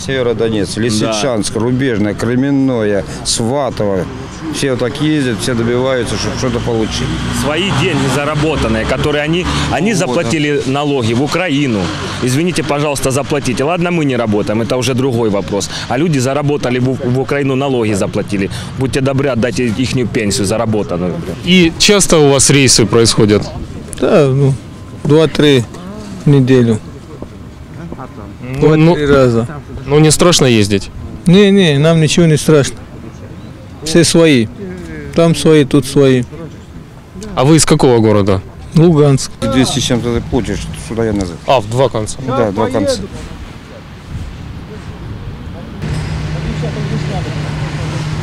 Северодонецк, Лисичанск, Рубежное, Кременное, Сватово. Все вот так ездят, все добиваются, чтобы что-то получить. Свои деньги заработанные, которые они, они заплатили налоги в Украину. Извините, пожалуйста, заплатите. Ладно, мы не работаем, это уже другой вопрос. А люди заработали в, в Украину налоги заплатили. Будьте добры, отдайте их пенсию заработанную. И часто у вас рейсы происходят? Да, ну, два-три в неделю. Ну, ну, Два-три раза. ну, не страшно ездить? Не, не, нам ничего не страшно. Все свои. Там свои, тут свои. А вы из какого города? Луганск. 200 с чем-то ты получишь, сюда я назад. А, в два конца. Да, два конца.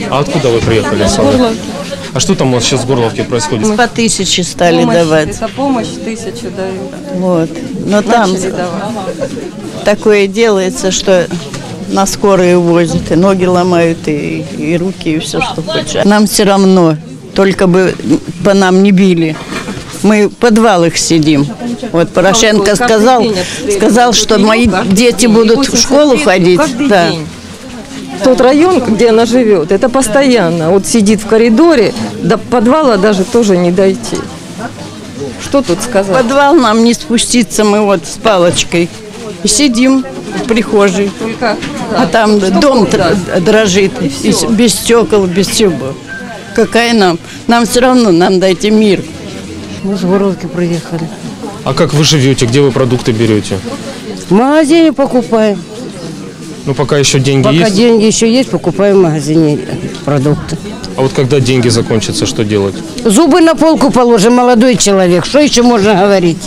А откуда вы приехали? сами? А что там у вас сейчас в Горловке происходит? По тысяче стали Помощь, давать. Это помощь тысячу дают. Вот. Но там Начали давать. такое делается, что на скорые возят, и ноги ломают, и, и руки, и все, что хочешь. Нам все равно, только бы по нам не били. Мы в подвалах сидим. Вот Порошенко сказал, сказал, что мои дети будут в 80 школу ходить. Да. Тот район, где она живет, это постоянно. Вот сидит в коридоре, до подвала даже тоже не дойти. Что тут сказать? подвал нам не спуститься, мы вот с палочкой. И сидим в прихожей. Только, А там дом др- дрожит, и с- без стекол, без всего. Какая нам? Нам все равно, нам дайте мир. Мы с Горловки приехали. А как вы живете? Где вы продукты берете? В магазине покупаем. Ну, пока еще деньги Пока есть. деньги еще есть, покупаем в магазине продукты. А вот когда деньги закончатся, что делать? Зубы на полку положим, молодой человек. Что еще можно говорить?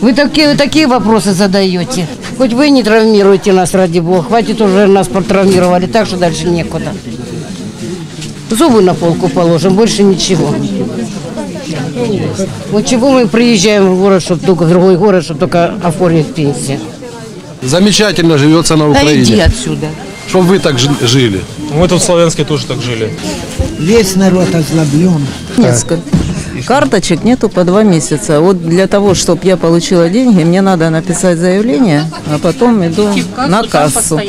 Вы такие, вы такие вопросы задаете. Хоть вы не травмируете нас, ради бога. Хватит уже нас протравмировали, так что дальше некуда. Зубы на полку положим, больше ничего. Вот чего мы приезжаем в город, чтобы только в другой город, чтобы только оформить пенсию. Замечательно живется на Да иди Украине. отсюда. Чтобы вы так жили. Мы тут в Славянске тоже так жили. Весь народ озлоблен. Несколько. Карточек нету по два месяца. Вот для того, чтобы я получила деньги, мне надо написать заявление, а потом иду на кассу.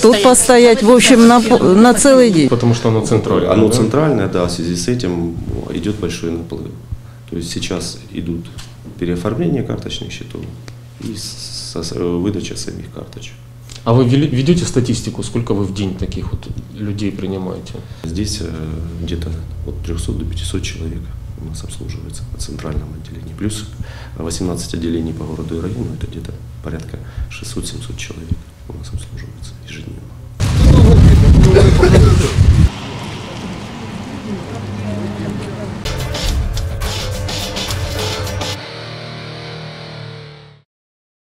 Тут постоять, в общем, на, на целый день. Потому что оно центральное. Оно да? центральное, да, в связи с этим идет большой наплыв. То есть сейчас идут переоформление карточных счетов и со- с- выдача самих карточек. А вы ведете статистику, сколько вы в день таких вот людей принимаете? Здесь э, где-то от 300 до 500 человек у нас обслуживается в центральном отделении. Плюс 18 отделений по городу и району, это где-то порядка 600-700 человек у нас обслуживается.